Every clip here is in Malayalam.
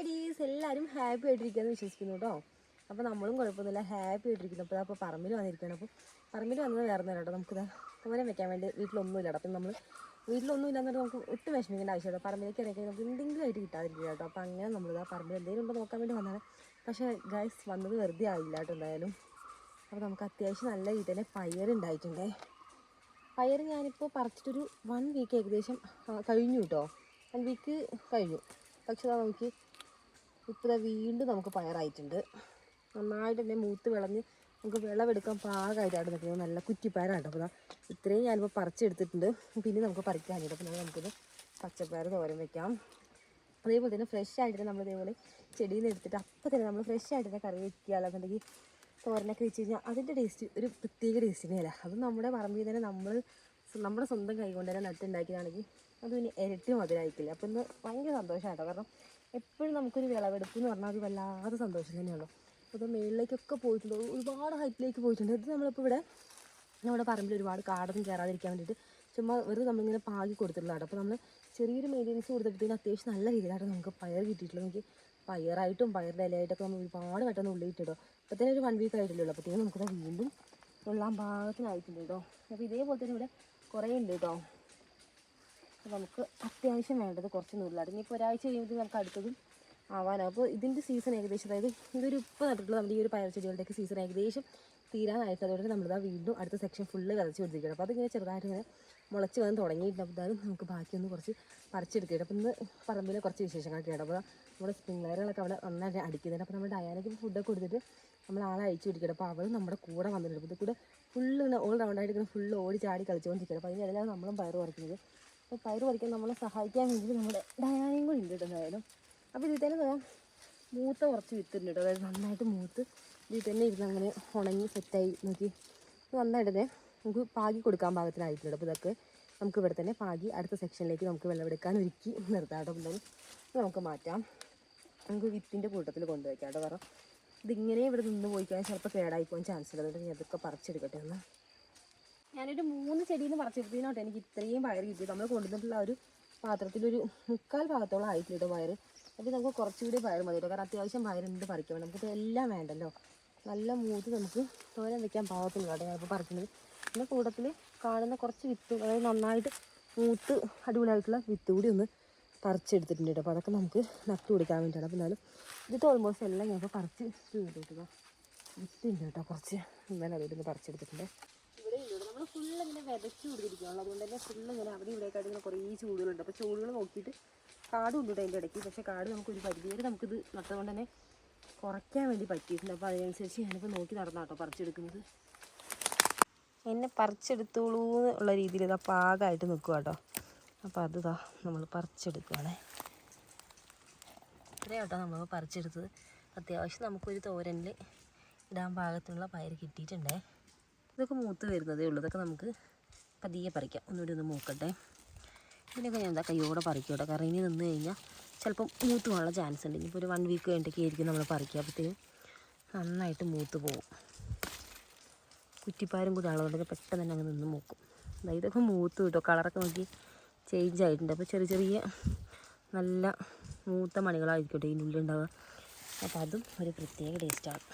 ഹായ് ഡീസ് എല്ലാവരും ഹാപ്പി ആയിട്ടിരിക്കുകയെന്ന് വിശ്വസിക്കുന്നു കേട്ടോ അപ്പോൾ നമ്മളും കുഴപ്പമൊന്നുമില്ല ഹാപ്പി ആയിട്ടിരിക്കുന്നു. അപ്പോൾ അപ്പോൾ പറമ്പിൽ വന്നിരിക്കുകയാണ്. അപ്പോൾ പറമ്പിൽ വന്നത് വേറെ നേരം കേട്ടോ നമുക്കിത് തോരൻ വെക്കാൻ വേണ്ടി വീട്ടിലൊന്നും ഇല്ല അപ്പം നമ്മൾ വീട്ടിലൊന്നും ഇല്ലാന്നിട്ട് നമുക്ക് ഒട്ടും വിഷമിക്കേണ്ട ആവശ്യമില്ല പറമ്പിലേക്ക് ഇറങ്ങി നമുക്ക് എന്തെങ്കിലും ആയിട്ട് കിട്ടാതിരിക്കുക കേട്ടോ അപ്പോൾ അങ്ങനെ നമ്മളിതാ പറമ്പിൽ എന്തെങ്കിലും ഉണ്ടോ നോക്കാൻ വേണ്ടി വന്നതാണ്. പക്ഷേ ഗൈസ് വന്നത് വെറുതെ ആയില്ല കേട്ടോ എന്തായാലും. അപ്പോൾ നമുക്ക് അത്യാവശ്യം നല്ല രീതിയിൽ തന്നെ പയറുണ്ടായിട്ടുണ്ടേ പയർ ഞാനിപ്പോൾ പറിച്ചിട്ടൊരു വൺ വീക്ക് ഏകദേശം ആ, കഴിഞ്ഞു കേട്ടോ വൺ വീക്ക് കഴിഞ്ഞു. പക്ഷേ നമുക്ക് ഇപ്പോൾ വീണ്ടും നമുക്ക് പയറായിട്ടുണ്ട്. നന്നായിട്ട് തന്നെ മൂത്ത് വിളഞ്ഞ് നമുക്ക് വിളവെടുക്കാൻ പാകമായിട്ടാണ് നിൽക്കുന്നത്. നല്ല കുറ്റിപ്പയറാണ് അപ്പോൾ ഇത്രയും ഞാനിപ്പോൾ പറിച്ചെടുത്തിട്ടുണ്ട്. പിന്നെ നമുക്ക് പറിക്കാനുണ്ട്. അപ്പോൾ നമുക്കിത് പച്ചപ്പയർ തോരൻ വെക്കാം. അതേപോലെ തന്നെ ഫ്രഷ് ആയിട്ട് നമ്മൾ ഇതേപോലെ ചെടിയിൽ നിന്ന് എടുത്തിട്ട് അപ്പം തന്നെ നമ്മൾ ഫ്രഷ് ആയിട്ട് തന്നെ കറി വെക്കുക അല്ലാന്നുണ്ടെങ്കിൽ തോരനൊക്കെ വെച്ച് കഴിഞ്ഞാൽ അതിന്റെ ടേസ്റ്റ് ഒരു പ്രത്യേക ടേസ്റ്റ് തന്നെയല്ല. അത് നമ്മുടെ പറമ്പിൽ തന്നെ നമ്മൾ നമ്മുടെ സ്വന്തം കൈ കൊണ്ട് തന്നെ നട്ടുണ്ടാക്കിയതാണെങ്കിൽ അത് പിന്നെ ഇരട്ടി മധുരമായിരിക്കില്ല. അപ്പോൾ ഇന്ന് ഭയങ്കര സന്തോഷമായിട്ടോ കാരണം എപ്പോഴും നമുക്കൊരു വിളവെടുപ്പ് എന്ന് പറഞ്ഞാൽ അത് വല്ലാതെ സന്തോഷം തന്നെയുള്ളൂ അപ്പോൾ മേളിലേക്കൊക്കെ പോയിട്ടുണ്ട്. ഒരുപാട് ഹൈറ്റിലേക്ക് പോയിട്ടുണ്ട്. ഇത് നമ്മളിപ്പോൾ ഇവിടെ നമ്മുടെ പറമ്പിൽ ഒരുപാട് കാടൊന്നും കയറാതിരിക്കാൻ വേണ്ടിയിട്ട് ചുമ്മാ വെറുതെ നമ്മളിങ്ങനെ പാകി കൊടുത്തിട്ടുള്ളതാണ്. അപ്പോൾ നമ്മൾ ചെറിയൊരു മെയിന്റെനൻസ് കൊടുത്തിട്ട് അത്യാവശ്യം നല്ല രീതിയിലാണ് നമുക്ക് പയർ കിട്ടിയിട്ടുള്ളത്. നമുക്ക് പയറായിട്ടും പയറിന്റെ ഇലയായിട്ടൊക്കെ നമ്മൾ ഒരുപാട് പെട്ടെന്ന് അപ്പോൾ തന്നെ ഒരു വൺ വീക്ക് ആയിട്ടില്ലല്ലോ അപ്പോഴത്തേക്കും നമുക്കത് വീണ്ടും ഉള്ളാൻ പാകത്തിനായിട്ടുണ്ട് കേട്ടോ. അപ്പോൾ ഇതേപോലെ തന്നെ ഇവിടെ കുറേ ഉണ്ട് കേട്ടോ. നമുക്ക് അത്യാവശ്യം വേണ്ടത് കുറച്ച് നൂറിലാണ് ഇനിയിപ്പോൾ ഒരാഴ്ച കഴിയുമ്പോൾ നമുക്ക് അടുത്തതും ആവാനാണ് അപ്പോൾ ഇതിന്റെ സീസൺ ഏകദേശം അതായത് ഇതൊരു ഉപ്പ് നട്ടിട്ടുള്ള നമ്മുടെ ഈ ഒരു പയർ ചെടികളുടെയൊക്കെ സീസൺ ഏകദേശം തീരാനായിട്ട് അതുകൊണ്ട് നമ്മളിതാ വീണ്ടും അടുത്ത സെക്ഷൻ ഫുള്ള് കതച്ച് കൊടുത്തിരിക്കണം അപ്പോൾ അതിങ്ങനെ ചെറുതായിട്ട് ഇങ്ങനെ മുളച്ച് വന്ന് തുടങ്ങിയിട്ടുണ്ടാകും നമുക്ക് ബാക്കിയൊന്ന് കുറച്ച് പറിച്ചെടുക്കുകയാണ് അപ്പോൾ ഇന്ന് പറമ്പിലെ കുറച്ച് വിശേഷങ്ങളൊക്കെയാണ് അപ്പോൾ നമ്മുടെ സ്പ്രിംഗ്ലറുകളൊക്കെ അവിടെ നന്നായിട്ട് അടിക്കുന്നുണ്ട്. അപ്പോൾ നമ്മൾ ഡയാനയ്ക്ക് ഫുഡൊക്കെ കൊടുത്തിട്ട് നമ്മൾ ആളെ അയച്ചു പിടിക്കണം അപ്പോൾ അവൾ നമ്മുടെ കൂടെ വന്നിട്ടുണ്ട്. അപ്പോൾ ഇത് കൂടെ ഫുള്ള് ഓൾ റൗണ്ടായിട്ട് ഇങ്ങനെ ഫുള്ള് ഓടി ചാടി കളിച്ചുകൊണ്ടിരിക്കണം അപ്പോൾ അതിനെല്ലാം നമ്മളും പയർ പറിക്കുന്നത്. അപ്പോൾ പയർ പറിക്കാൻ നമ്മളെ സഹായിക്കാൻ വേണ്ടി നമ്മുടെ ഡയാനയും കൂടി ഉണ്ട് എന്തായാലും. അപ്പോൾ ഇതിൽ തന്നെ പറയാം മൂത്ത കുറച്ച് വിത്തുണ്ട് കേട്ടോ അതായത് നന്നായിട്ട് മൂത്ത് ഇതിൽ തന്നെ ഇരുന്ന് അങ്ങനെ ഉണങ്ങി സെറ്റായി നോക്കി. നന്നായിട്ടേ നമുക്ക് പാകി കൊടുക്കാൻ പാകത്തിനായിട്ടുണ്ട് അപ്പോൾ ഇതൊക്കെ നമുക്ക് ഇവിടെ തന്നെ പാകി അടുത്ത സെക്ഷനിലേക്ക് നമുക്ക് വെള്ളമെടുക്കാൻ ഒരുക്കി നിർത്താം കേട്ടോ നമുക്ക് മാറ്റാം. നമുക്ക് വിത്തിന്റെ കൂട്ടത്തിൽ കൊണ്ടുവയ്ക്കാം കേട്ടോ കാരണം ഇതിങ്ങനെ ഇവിടെ നിന്ന് പോയി കഴിഞ്ഞാൽ ചിലപ്പോൾ കേടായി പോകാൻ ചാൻസ് അതുകൊണ്ട് ഞാൻ ഇതൊക്കെ പറിച്ചെടുക്കട്ടെ ഒന്ന്. ഞാനൊരു മൂന്ന് ചെടിയിൽ നിന്ന് എനിക്ക് ഇത്രയും പയർ കിട്ടി. നമ്മൾ കൊണ്ടുവന്നിട്ടുള്ള ഒരു പാത്രത്തിലൊരു മുക്കാൽ ഭാഗത്തോളം ആയിട്ടില്ല പയർ അപ്പോൾ നമുക്ക് കുറച്ചുകൂടി പയർ മതി കാരണം അത്യാവശ്യം പയറുണ്ട് പറിക്കണം നമുക്കിപ്പോൾ എല്ലാം വേണ്ടല്ലോ. നല്ല മൂത്ത് നമുക്ക് തോരൻ വെക്കാൻ പാകത്തില്ല കേട്ടോ ഞാനിപ്പോൾ പറിക്കുന്നത്. പിന്നെ കൂട്ടത്തിൽ കാണുന്ന കുറച്ച് വിത്ത് അതായത് നന്നായിട്ട് മൂത്ത് അടിപൊളിയായിട്ടുള്ള വിത്ത് കൂടി ഒന്ന് പറിച്ചെടുത്തിട്ടുണ്ട് കേട്ടോ അപ്പോൾ അതൊക്കെ നമുക്ക് നട്ടു കൊടുക്കാൻ വേണ്ടിയാണ്. അപ്പോൾ എന്നാലും ഇത് ഓൾമോസ്റ്റ് എല്ലാം ഞാൻ ഞാനിപ്പോൾ പറിച്ച് തീർത്തിട്ടോ വിത്തുണ്ട് കേട്ടോ കുറച്ച് ഇന്നലെ അതിൽ പറിച്ചെടുത്തിട്ടുണ്ട്. ഇവിടെ ഇല്ല നമ്മൾ ഫുള്ള് ഇങ്ങനെ വിതച്ച് കൊടുത്തിരിക്കുകയുള്ളൂ അതുകൊണ്ട് തന്നെ ഫുള്ള് ഇങ്ങനെ അവിടെ ഇവിടെയൊക്കെ ഇങ്ങനെ കുറേ ചൂടുകളുണ്ട്. അപ്പോൾ ചൂടുകൾ നോക്കിയിട്ട് കാട് ഉണ്ട് അതിന്റെ ഇടയ്ക്ക്. പക്ഷേ കാട് നമുക്ക് ഒരു പരിധി വരെ നമുക്കിത് നട്ടതുകൊണ്ട് തന്നെ കുറയ്ക്കാൻ വേണ്ടി പറ്റിയിട്ടുണ്ട്. അപ്പോൾ അതിനനുസരിച്ച് ഞാനിപ്പോൾ നോക്കി നടന്നാ കേട്ടോ പറിച്ചെടുക്കുന്നത്. എന്നെ പറിച്ചെടുത്തോളൂ എന്നുള്ള രീതിയിൽ ഇതാ പാകമായിട്ട് നിൽക്കുക കേട്ടോ അപ്പോൾ അത് ഇതാ നമ്മൾ പറിച്ചെടുക്കുകയാണേ ഇത്രയും കേട്ടോ നമ്മൾ പറിച്ചെടുത്തത്. അത്യാവശ്യം നമുക്കൊരു തോരനിൽ ഇടാൻ പാകത്തിനുള്ള പയർ കിട്ടിയിട്ടുണ്ടേ. ഇതൊക്കെ മൂത്ത് വരുന്നതേ ഉള്ളൂ. ഇതൊക്കെ നമുക്ക് പതിയെ പറിക്കാം. ഒന്നുകൂടി ഒന്ന് മൂക്കട്ടെ. ഇതിനൊക്കെ ഞാൻ എന്താ കയ്യോടെ പറിക്കും കാരണം ഇനി നിന്ന് കഴിഞ്ഞാൽ ചിലപ്പം മൂത്ത് പോകാനുള്ള ചാൻസ് ഉണ്ട്. ഇനിയിപ്പോൾ ഒരു വൺ വീക്ക് കഴിഞ്ഞിട്ടൊക്കെ ആയിരിക്കും നമ്മൾ പറിക്കുക അപ്പോഴത്തേക്കും നന്നായിട്ട് മൂത്ത് പോകും കുറ്റിപ്പാരും കൂടി ആളുകൊണ്ട് പെട്ടെന്ന് തന്നെ അങ്ങ് നിന്ന് മൂക്കും. ദാ ഇതൊക്കെ മൂത്ത് കിട്ടും. കളറൊക്കെ നോക്കി ചേഞ്ച് ആയിട്ടുണ്ട്. അപ്പോൾ ചെറിയ ചെറിയ നല്ല മൂത്ത മണികളായിരിക്കും ഇതിന്റെ ഉള്ളിൽ ഉണ്ടാവുക. അപ്പോൾ അതും ഒരു പ്രത്യേക ടേസ്റ്റാണ്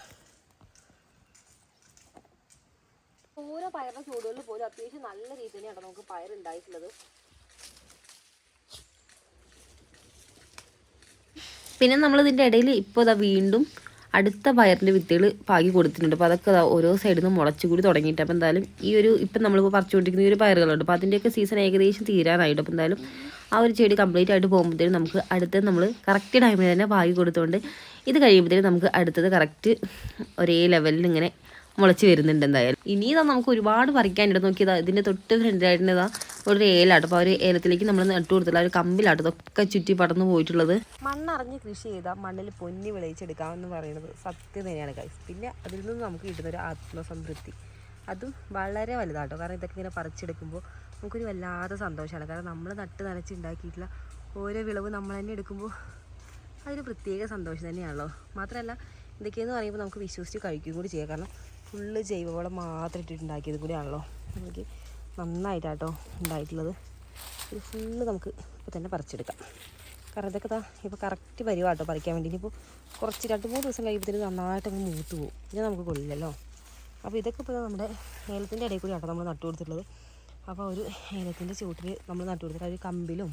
ഓരോ പയറിന്റെ ചൂടുകളിൽ പോലും അത്യാവശ്യം നല്ല രീതിയിൽ തന്നെയാണ് നമുക്ക് പയറുണ്ടായിട്ടുള്ളത് പിന്നെ നമ്മൾ ഇതിന്റെ ഇടയിൽ ഇപ്പോൾ ഇതാ വീണ്ടും അടുത്ത പയറിന്റെ വിത്തുകൾ പാകി കൊടുത്തിട്ടുണ്ട്. അപ്പോൾ അതൊക്കെ ഓരോ സൈഡിൽ നിന്ന് മുളച്ചു കൂടി തുടങ്ങിയിട്ട്. അപ്പോൾ എന്തായാലും ഈ ഒരു ഇപ്പം നമ്മളിപ്പോൾ പറിച്ചുകൊണ്ടിരിക്കുന്ന ഈ ഒരു പയറുകളുണ്ട്. അപ്പോൾ അതിന്റെയൊക്കെ സീസൺ ഏകദേശം തീരാനായിട്ട് അപ്പോൾ എന്തായാലും ആ ഒരു ചെടി കംപ്ലീറ്റ് ആയിട്ട് പോകുമ്പോഴത്തേനും നമുക്ക് അടുത്തത് നമ്മൾ കറക്റ്റ് ടൈമിൽ തന്നെ പാകി കൊടുത്തുകൊണ്ട് ഇത് കഴിയുമ്പോഴത്തേനും നമുക്ക് അടുത്തത് കറക്റ്റ് ഒരേ ലെവലിൽ ഇങ്ങനെ മുളച്ച് വരുന്നുണ്ട് എന്തായാലും. ഇനി ഇതാ നമുക്ക് ഒരുപാട് പറിക്കാനുണ്ട് നോക്കിയതാ ഇതിന്റെ തൊട്ട് ഫ്രണ്ടിലായിട്ട് ഇതാ ഒരു ഏലാട്ടോ അപ്പോൾ ആ ഒരു ഏലത്തിലേക്ക് നമ്മൾ നട്ടു കൊടുത്തില്ല ഒരു കമ്പിലാട്ടോ ഇതൊക്കെ ചുറ്റി പടർന്നു പോയിട്ടുള്ളത്. മണ്ണറിഞ്ഞ് കൃഷി ചെയ്താൽ മണ്ണിൽ പൊന്നി വിളയിച്ചെടുക്കാമെന്ന് പറയുന്നത് സത്യം തന്നെയാണ് കൈസ് പിന്നെ അതിൽ നിന്ന് നമുക്ക് കിട്ടുന്ന ഒരു ആത്മസംതൃപ്തി. അതും വളരെ വലുതാട്ടോ. കാരണം ഇതൊക്കെ ഇങ്ങനെ പറിച്ചെടുക്കുമ്പോൾ നമുക്കൊരു വല്ലാത്ത സന്തോഷമാണ്. കാരണം നമ്മൾ നട്ട് നനച്ച് ഉണ്ടാക്കിയിട്ടുള്ള ഓരോ വിളവ് നമ്മൾ തന്നെ എടുക്കുമ്പോൾ അതൊരു പ്രത്യേക സന്തോഷം തന്നെയാണല്ലോ. മാത്രമല്ല ഇതൊക്കെയെന്ന് പറയുമ്പോൾ നമുക്ക് വിശ്വസിച്ച് കഴിക്കുകയും കൂടി ചെയ്യാം. കാരണം ഫുള്ള് ജൈവവളം മാത്രം ഇട്ടിട്ട് ഉണ്ടാക്കിയത് കൂടിയാണല്ലോ. നമുക്ക് നന്നായിട്ടാട്ടോ ഉണ്ടായിട്ടുള്ളത്. ഇത് ഫുള്ള് നമുക്ക് ഇപ്പോൾ തന്നെ പറിച്ചെടുക്കാം. കാരണം ഇതൊക്കെ താ ഇപ്പോൾ കറക്റ്റ് വരുവാട്ടോ പറിക്കാൻ വേണ്ടി. ഇനിയിപ്പോൾ കുറച്ച് രണ്ട് മൂന്ന് ദിവസം കഴിയുമ്പോഴത്തേക്ക് നന്നായിട്ട് അങ്ങ് മൂത്ത് പോകും പിന്നെ നമുക്ക് കൊള്ളില്ലല്ലോ. അപ്പോൾ ഇതൊക്കെ ഇപ്പോൾ നമ്മുടെ ഏലത്തിന്റെ ഇടയിൽ കൂടി ആട്ടോ നമ്മൾ നട്ടു കൊടുത്തിട്ടുള്ളത്. അപ്പോൾ ഒരു ഏലത്തിന്റെ ചുവട്ടിൽ നമ്മൾ നട്ടു കൊടുത്തിട്ട് ഒരു കമ്പിലും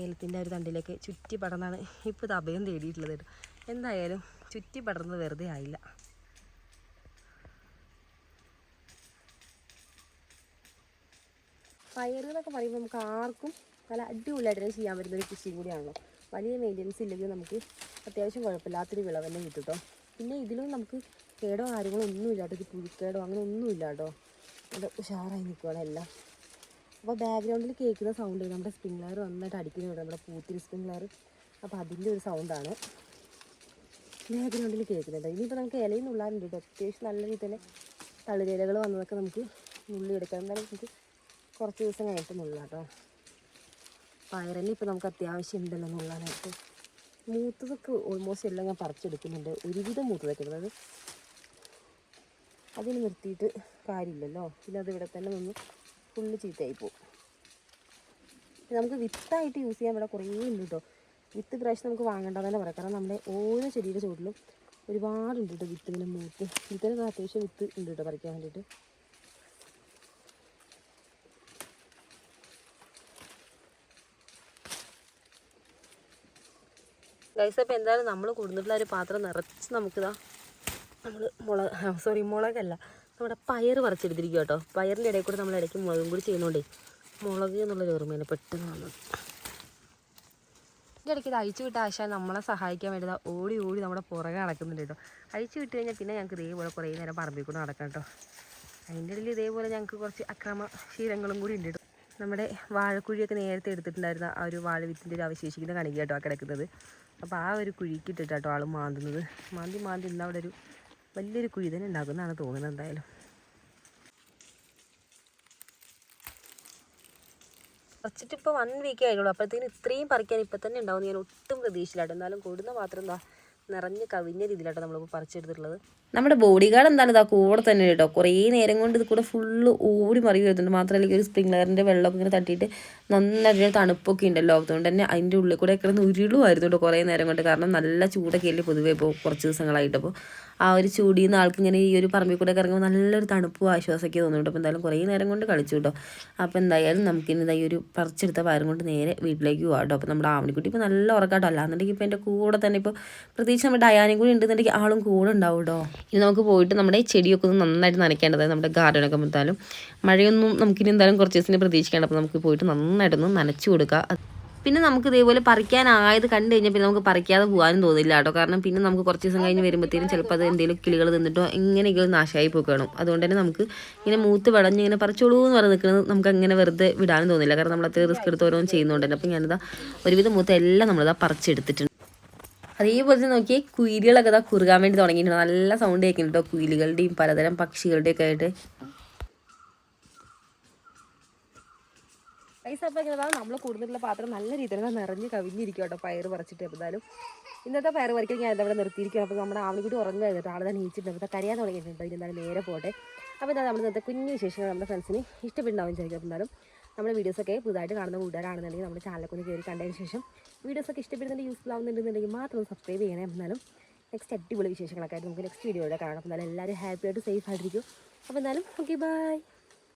ഏലത്തിന്റെ ഒരു തണ്ടിലേക്ക് ചുറ്റി പടർന്നാണ് ഇപ്പോൾ ഇത് അഭയം തേടിയിട്ടുള്ളത് എന്തായാലും ചുറ്റി പടർന്നത് വെറുതെ ആയില്ല. പയർ എന്നൊക്കെ പറയുമ്പോൾ നമുക്ക് ആർക്കും നല്ല അടിപൊളിയായിട്ട് ചെയ്യാൻ പറ്റുന്ന ഒരു കൃഷിയും കൂടിയാണല്ലോ. വലിയ മെയിന്റെനൻസ് ഇല്ലെങ്കിൽ നമുക്ക് അത്യാവശ്യം കുഴപ്പമില്ലാത്തൊരു വിളവ് തന്നെ കിട്ടും കേട്ടോ പിന്നെ ഇതിലും നമുക്ക് കേടോ കാര്യങ്ങളോ ഒന്നും ഇല്ലാട്ടോ. ഇത് പുഴുക്കേടോ അങ്ങനെ ഒന്നും ഇല്ലാട്ടോ. അത് ഉഷാറായി നിൽക്കുകയാണ് എല്ലാം. അപ്പോൾ ബാക്ക്ഗ്രൗണ്ടിൽ കേൾക്കുന്ന സൗണ്ട് നമ്മുടെ സ്പ്രിംഗ്ലർ നന്നായിട്ട് അടിക്കുന്നുണ്ട് നമ്മുടെ പൂത്തിരി സ്പ്രിംഗ്ലർ അപ്പോൾ അതിന്റെ ഒരു സൗണ്ടാണ് ബാക്ക്ഗ്രൗണ്ടിൽ കേൾക്കുന്നുണ്ട്. ഇനിയിപ്പോൾ നമുക്ക് ഇലയിൽ കേട്ടോ അത്യാവശ്യം നല്ല രീതിയിൽ തന്നെ വന്നതൊക്കെ നമുക്ക് നുള്ളിയെടുക്കാം എന്തായാലും നമുക്ക് കുറച്ച് ദിവസം കഴിഞ്ഞിട്ട് നുള്ളാം കേട്ടോ. പയറെല്ലാം ഇപ്പോൾ നമുക്ക് അത്യാവശ്യം ഉണ്ടല്ലോ മുള്ളാനായിട്ട് മൂത്തതൊക്കെ ഓൾമോസ്റ്റ് എല്ലാം ഞാൻ പറിച്ചെടുക്കുന്നുണ്ട്. ഒരുവിധം മൂത്തതൊക്കെ ഉള്ളത് അതിന് നിർത്തിയിട്ട് കാര്യമില്ലല്ലോ. പിന്നെ അത് ഇവിടെ തന്നെ നിന്ന് ഫുള്ള് ചീത്തയായി പോകും. നമുക്ക് വിത്തായിട്ട് യൂസ് ചെയ്യാൻ ഇവിടെ കുറേ ഉണ്ട് കേട്ടോ. വിത്ത് പ്രാവശ്യം നമുക്ക് വാങ്ങേണ്ടത് തന്നെ പറയാം. കാരണം നമ്മുടെ ഓരോ ചെടിയുടെ ചുവട്ടിലും ഒരുപാടുണ്ട് കേട്ടോ വിത്ത് മൂത്ത്. വിത്തിനൊക്കെ അത്യാവശ്യം വിത്ത് ഉണ്ട് കേട്ടോ പറിക്കാൻ വേണ്ടിയിട്ട്. ഗൈസ് അപ്പോൾ എന്തായാലും നമ്മൾ കൊടുത്തിട്ടുള്ള ഒരു പാത്രം നിറച്ച് നമുക്കിതാ നമ്മൾ മുളക് സോറി മുളകല്ല. നമ്മുടെ പയർ പറിച്ചെടുത്തിരിക്കുക കേട്ടോ പയറിന്റെ ഇടയിൽ കൂടെ നമ്മൾ ഇടയ്ക്ക് മുളകും കൂടി ചെയ്യുന്നുണ്ടേ മുളക് എന്നുള്ളൊരു ഓർമ്മയാണ് പെട്ടെന്ന് വന്നത്. ഇതിന്റെ ഇടയ്ക്ക് ഇത് അഴിച്ചു വിട്ട ആശാൻ നമ്മളെ സഹായിക്കാൻ വേണ്ടി ഓടി ഓടി നമ്മുടെ പുറകെ നടക്കുന്നുണ്ട് കേട്ടോ അഴിച്ചു വിട്ട് കഴിഞ്ഞാൽ പിന്നെ ഞങ്ങൾക്ക് ഇതേപോലെ കുറേ നേരം പറമ്പിൽ കൂടെ നടക്കാം കേട്ടോ അതിന്റെ ഇടയിൽ ഇതേപോലെ ഞങ്ങൾക്ക് കുറച്ച് അക്രമ ശീലങ്ങളും കൂടി ഉണ്ട് കേട്ടോ നമ്മുടെ വാഴക്കുഴിയൊക്കെ നേരത്തെ എടുത്തിട്ടുണ്ടായിരുന്ന ആ ഒരു വാഴവിത്തിന്റെ ഒരു അവശേഷിക്കുന്ന കണിക കേട്ടോ ആ കിടക്കുന്നത്. അപ്പോൾ ആ ഒരു കുഴിക്കിട്ടിട്ട് കേട്ടോ ആൾ മാന്തുന്നത്. മാന്തി മാന്തി ഇന്ന് അവിടെ ഒരു വലിയൊരു കുഴി തന്നെ ഉണ്ടാക്കുന്നതാണ് തോന്നുന്നത് എന്തായാലും. പറിച്ചിട്ട് ഇപ്പോൾ വൺ വീക്കേ ആയിട്ടുള്ളൂ അപ്പോഴത്തേന് ഇത്രയും പറിക്കാൻ ഇപ്പം തന്നെ ഉണ്ടാവും ഞാൻ ഒട്ടും പ്രതീക്ഷയിലാട്ടോ എന്നാലും കൂടുന്ന മാത്രം എന്താ നിറഞ്ഞ് കവിഞ്ഞ രീതിയിലാട്ടോ നമ്മളിപ്പോൾ പറിച്ചെടുത്തിട്ടുള്ളത്. നമ്മുടെ ബോഡി ഗാർഡ് എന്താണ് ഇതാ കൂടെ തന്നെ കേട്ടോ. കുറേ നേരം കൊണ്ട് ഇത് കൂടെ ഫുള്ള് ഓടി മറി വരുന്നുണ്ട്. മാത്രമല്ല ഒരു സ്പ്രിംഗ്ലറിന്റെ വെള്ളമൊക്കെ ഇങ്ങനെ തട്ടിയിട്ട് നന്നായിട്ട് തണുപ്പൊക്കെ ഉണ്ടല്ലോ. അതുകൊണ്ട് തന്നെ അതിന്റെ ഉള്ളിൽ കൂടെ കിടന്ന് ഉരുളുമായിരുന്നു കേട്ടോ കുറേ നേരം കൊണ്ട്. കാരണം നല്ല ചൂടൊക്കെ അല്ലേ പൊതുവേ ഇപ്പോൾ കുറച്ച് ദിവസങ്ങളായിട്ട്. അപ്പോൾ ആ ഒരു ചൂടിൽ നിന്ന് ആൾക്ക് ഇങ്ങനെ ഈ ഒരു പറമ്പിൽ കൂടെ ഇറങ്ങുമ്പോൾ നല്ലൊരു തണുപ്പും ആശ്വാസമൊക്കെ തോന്നുന്നുണ്ട് അപ്പോൾ എന്തായാലും കുറേ നേരം കൊണ്ട് കളിച്ചു കേട്ടോ. അപ്പോൾ എന്തായാലും നമുക്കിനി ഇതാ ഈ ഒരു പറിച്ചെടുത്ത പയറും കൊണ്ട് നേരെ വീട്ടിലേക്ക് പോകാം കേട്ടോ. അപ്പോൾ നമ്മുടെ ആവണിക്കുട്ടി ഇപ്പോൾ നല്ല ഉറക്കാട്ടോ. അല്ലാന്നുണ്ടെങ്കിൽ ഇപ്പോൾ എന്റെ കൂടെ തന്നെ ഇപ്പോൾ പ്രത്യേകിച്ച് നമ്മുടെ ഡയാനും കൂടി ഉണ്ടെന്നുണ്ടെങ്കിൽ ആളും കൂടെ ഉണ്ടാവും കേട്ടോ. ഇനി നമുക്ക് പോയിട്ട് നമ്മുടെ ചെടിയൊക്കെ ഒന്ന് നന്നായിട്ട് നനയ്ക്കേണ്ടത് നമ്മുടെ ഗാർഡനൊക്കെ എന്തായാലും മഴയൊന്നും നമുക്കിനി എന്തായാലും കുറച്ച് ദിവസത്തിന് പ്രതീക്ഷിക്കേണ്ട. അപ്പോൾ നമുക്ക് പോയിട്ട് നന്നായിട്ടൊന്ന് നനച്ചു കൊടുക്കുക പിന്നെ നമുക്ക് ഇതേപോലെ പറിക്കാനായത് കണ്ടു കഴിഞ്ഞാൽ പിന്നെ നമുക്ക് പറിക്കാതെ പോകാനും തോന്നില്ല കേട്ടോ. കാരണം പിന്നെ നമുക്ക് കുറച്ച് ദിവസം കഴിഞ്ഞ് വരുമ്പോഴത്തേനും ചിലപ്പോൾ അത് എന്തെങ്കിലും കിളികൾ തിന്നിട്ടോ ഇങ്ങനെയെങ്കിലും നാശമായി പോകണം അതുകൊണ്ട് തന്നെ നമുക്ക് ഇങ്ങനെ മൂത്ത് വിളഞ്ഞ് ഇങ്ങനെ പറിച്ചോളൂ എന്ന് പറഞ്ഞ് നിൽക്കുന്നത് നമുക്ക് അങ്ങനെ വെറുതെ വിടാനും തോന്നില്ല. കാരണം നമ്മൾ റിസ്ക് എടുത്ത് ഓരോന്നും ചെയ്യുന്നുണ്ടല്ലോ അപ്പോൾ ഞാനിതാ ഒരുവിധം മൂത്ത എല്ലാം നമ്മളിതാ പറിച്ചെടുത്തിട്ടുണ്ട്. അതേപോലെ നോക്കിയേ കുയിലുകളൊക്കെ ഇതാ കുറുകാൻ വേണ്ടി തുടങ്ങിയിട്ടുണ്ട്. നല്ല സൗണ്ട് കേൾക്കുന്നുണ്ട് കുയിലുകളുടെയും പലതരം പക്ഷികളുടെയൊക്കെ ആയിട്ട്. പൈസ അപ്പം ഇങ്ങനെ നമ്മൾ കൊടുത്തിട്ടുള്ള പാത്രം നല്ല രീതിയിൽ നിറഞ്ഞ് കവിഞ്ഞിരിക്കും കേട്ടോ പയർ പറിച്ചിട്ട് എന്തായാലും ഇന്നത്തെ പയർ പറിക്കൽ ഞാൻ ഇതവിടെ നിർത്തിയിരിക്കും അപ്പോൾ നമ്മുടെ ആവണിക്കുട്ടി കൂടി കഴിഞ്ഞിട്ട് ആൾ തന്നെ നീച്ചിട്ടുണ്ട്. അപ്പോൾ കരയാൻ തുടങ്ങിയിട്ടുണ്ട്. ഇനി എന്തായാലും നേരെ പോട്ടെ. അപ്പോൾ എന്താ നമ്മൾ ഇന്നത്തെ കുഞ്ഞു വിശേഷങ്ങൾ നമ്മുടെ ഫ്രണ്ട്സിന് ഇഷ്ടപ്പെട്ടുണ്ടാവും ചോദിക്കും എന്നാലും നമ്മുടെ വീഡിയോസൊക്കെ പുതുതായിട്ട് കാണുന്ന കൂട്ടുകാരാണെന്നുണ്ടെങ്കിൽ നമ്മുടെ ചാനലൊക്കെ ഒന്ന് കയറി കണ്ടതിന് ശേഷം വീഡിയോസൊക്കെ ഇഷ്ടപ്പെടുന്നുണ്ട് യൂസ്ഫുൾ ആവുന്നുണ്ടെന്നുണ്ടെങ്കിൽ മാത്രം സബ്സ്ക്രൈബ് ചെയ്യണേ. എന്നാലും നെക്സ്റ്റ് അടിപൊളി വിശേഷങ്ങളൊക്കെ ആയിട്ട് നമുക്ക് നെക്സ്റ്റ് വീഡിയോയുടെ കാണാം. എന്തായാലും എല്ലാവരും ഹാപ്പി ആയിട്ട് സേഫ് ആയിട്ടിരിക്കും. അപ്പോൾ എന്നാലും ഓക്കെ ബൈ